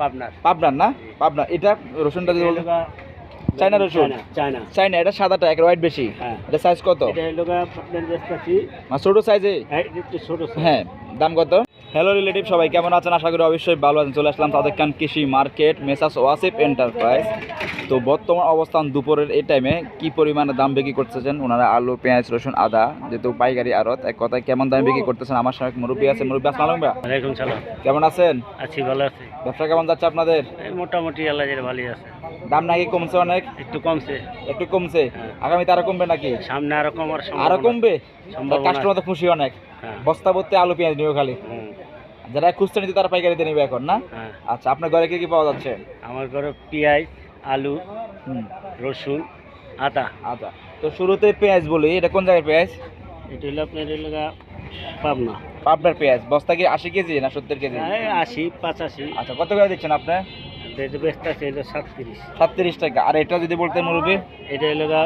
পাবনার। পাবনার না? পাবনা এটা রসুনটা যদি বলতে চায়না রসুন? China, China. এটা সাদাটা এক হোয়াইট বেশি। হ্যাঁ। এটা সাইজ কত? এটা হলো আপনার ছোট সাইজে হ্যাঁ ছোট হ্যাঁ দাম কত? হ্যালো রিলেটিভ সবাই কেমন আছেন? আশা করি অবশ্যই ভালো আছেন। চলে আসলাম তাদের খান কৃষি মার্কেট মেসাস ওয়াসিফ এন্টারপ্রাইজ তো বর্তমান অবস্থান দুপুরের এই টাইমে কি পরিমাণে দাম বিক্রি করতেছেন? ওনারা আলু পেঁয়াজ রসুন আদা যেহেতু পাইকারি আড়ত এক কথায় কেমন দাম বিক্রি করতেছেন? আমার সঙ্গে মুরব্বী আছে মুরব্বী আসসালাম কেমন আছেন? আছি ভালো আছি। ব্যবসা কেমন যাচ্ছে আপনাদের? মোটামুটি আল্লাহ ভালোই আছে। দাম নাকি কমছে অনেক? একটু কমছে। একটু কমছে? হ্যাঁ। আগামীতে আরও কমবে নাকি? সামনে আরও কমার আরও কমবে? কাস্টমার তো খুশি অনেক। হ্যাঁ। বস্তা ভর্তি আলু পেঁয়াজ নিও খালি। যারা খুচরা নিতে তারা পাইকারিতে নেবে এখন না? হ্যাঁ। আচ্ছা আপনার ঘরে কি কি পাওয়া যাচ্ছে? আমার ঘরে পেঁয়াজ আলু রসুন আদা। আচ্ছা তো শুরুতে পেঁয়াজ বলি এটা কোন জায়গায় পেঁয়াজ? এটা হলো আপনার গা পাবনা। পাবনার পেঁয়াজ। বস্তা কি আশি কেজি না সত্তর কেজি? আশি পাঁচাশি। আচ্ছা কত করে দিচ্ছেন আপনি? সাতত্রিশ। সাতত্রিশ টাকা। আর এটা যদি বলতেন মুরব্বী? এটা গা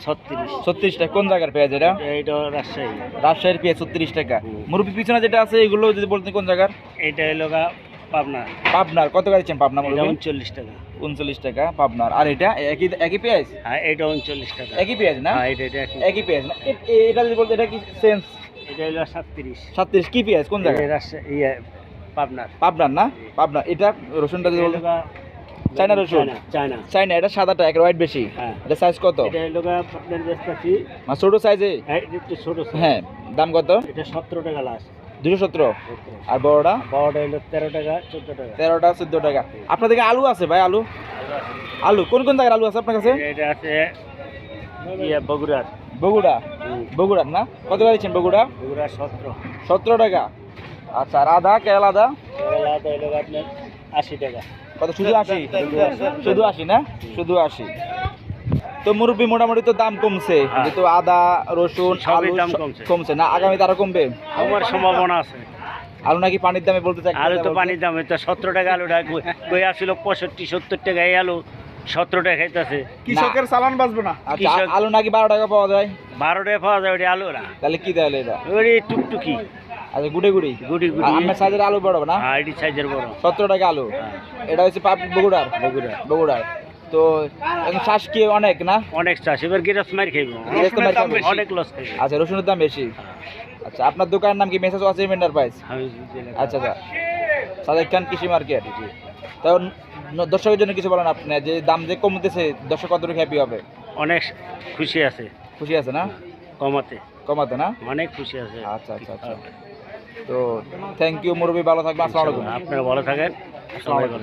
ছত্রিশ। ছত্রিশ টাকা। কোন জায়গার পেঁয়াজ এটা? এটা রাজশাহী। রাজশাহীর পেঁয়াজ ছত্রিশ টাকা। হুম। পিছনে যেটা আছে এগুলো যদি বলতেন কোন জায়গার? এটা হলো গা পাবনা। পাবনার। কত করে পাবনা উনচল্লিশ টাকা। উনচল্লিশ টাকা পাবনার। আর এটা একই একই পেঁয়াজ? হ্যাঁ এটা উনচল্লিশ টাকা। একই পেঁয়াজ না? হ্যাঁ এটা এটা একই। পেঁয়াজ না? এটা যদি বলতে এটা কি সেন্স এটা হলো সাতত্রিশ। সাতত্রিশ কি পেঁয়াজ? কোন জায়গায়? রাজশাহী ইয়ে পাবনার। পাবনার না? পাবনার। এটা রসুনটা যদি বলতে চায়না রসুন? China, China. এটা সাদাটা এক হোয়াইট বেশি। হ্যাঁ। এটা সাইজ কত? ছোট সাইজে হ্যাঁ একটু ছোট। হ্যাঁ দাম কত? এটা সতেরো টাকা লাস্ট দুশো সতেরো। আর বড়টা? বড়টা হলো তেরো টাকা চোদ্দ টাকা। তেরোটা চোদ্দ টাকা। আপনার দিকে আলু আছে ভাই আলু? আলু কোন কোন জায়গার আলু আছে আপনার কাছে? এটা- আছে ইয়ে বগুড়ার। বগুড়া? বগুড়ার না? কত দিচ্ছেন বগুড়া? বগুড়ার সতেরো। সতেরো টাকা। আচ্ছা আর আদা কেরালা আদা? কেরালাতে হলো আপনার আশি টাকা। কত? শুধু আশি? শুধু আশি না? শুধু আশি। তো মুরব্বী মোটামুটি তো দাম কমছে হ্যাঁ। যেহেতু আদা রসুন আলু কমছে। না? আগামীতে আরও কমবে? আমার সম্ভাবনা আছে। আলু নাকি পানির দামে বলতে চাই আলু তো পানির দাম তো সতেরো টাকা আলুটা কই- কই আসছিল পঁয়ষট্টি সত্তর টাকা এই আলু সতেরো টাকা খাইতেছে। কৃষকের চালান বাঁচবে না? আচ্ছা কৃষক- আলু নাকি বারো টাকা পাওয়া যায়? বারো টাকা পাওয়া যায় ওটি আলু না। তাহলে কি তাহলে এটা? ওটি টুকটুকি। আচ্ছা গুড়ে গুড়ি গুটি গুটি। আমার সাইজের আলু বড় না? হ্যাঁ এটি সাইজের বড়। সতেরো টাকা আলু। হ্যাঁ, এটা হচ্ছে পাপ বগুড়ার? বগুড়া বগুড়ার। তো এখন শ্বাস কি অনেক না? অনেক চাষ। এবার গিরাস মার খাইব। অনেক লস খাইব। আচ্ছা রসুনের দাম বেশি। আচ্ছা আপনার দোকানের নাম কি? মেসেজ আছে এন্টারপ্রাইজ আমি আচ্ছা আচ্ছা। সাদেক খান কৃষি মার্কেট। তো দর্শকের জন্য কিছু বলেন আপনি যে দাম যে কমতেছে দর্শক কতটুকু হ্যাপি হবে? অনেক খুশি আছে। খুশি আছে না? কমাতে। কমাতে না? অনেক খুশি আছে। আচ্ছা আচ্ছা আচ্ছা। তো থ্যাংক ইউ মুরবি ভালো থাকবেন আসসালামু আলাইকুম। আপনারা ভালো থাকেন। আসসালামু থাকেন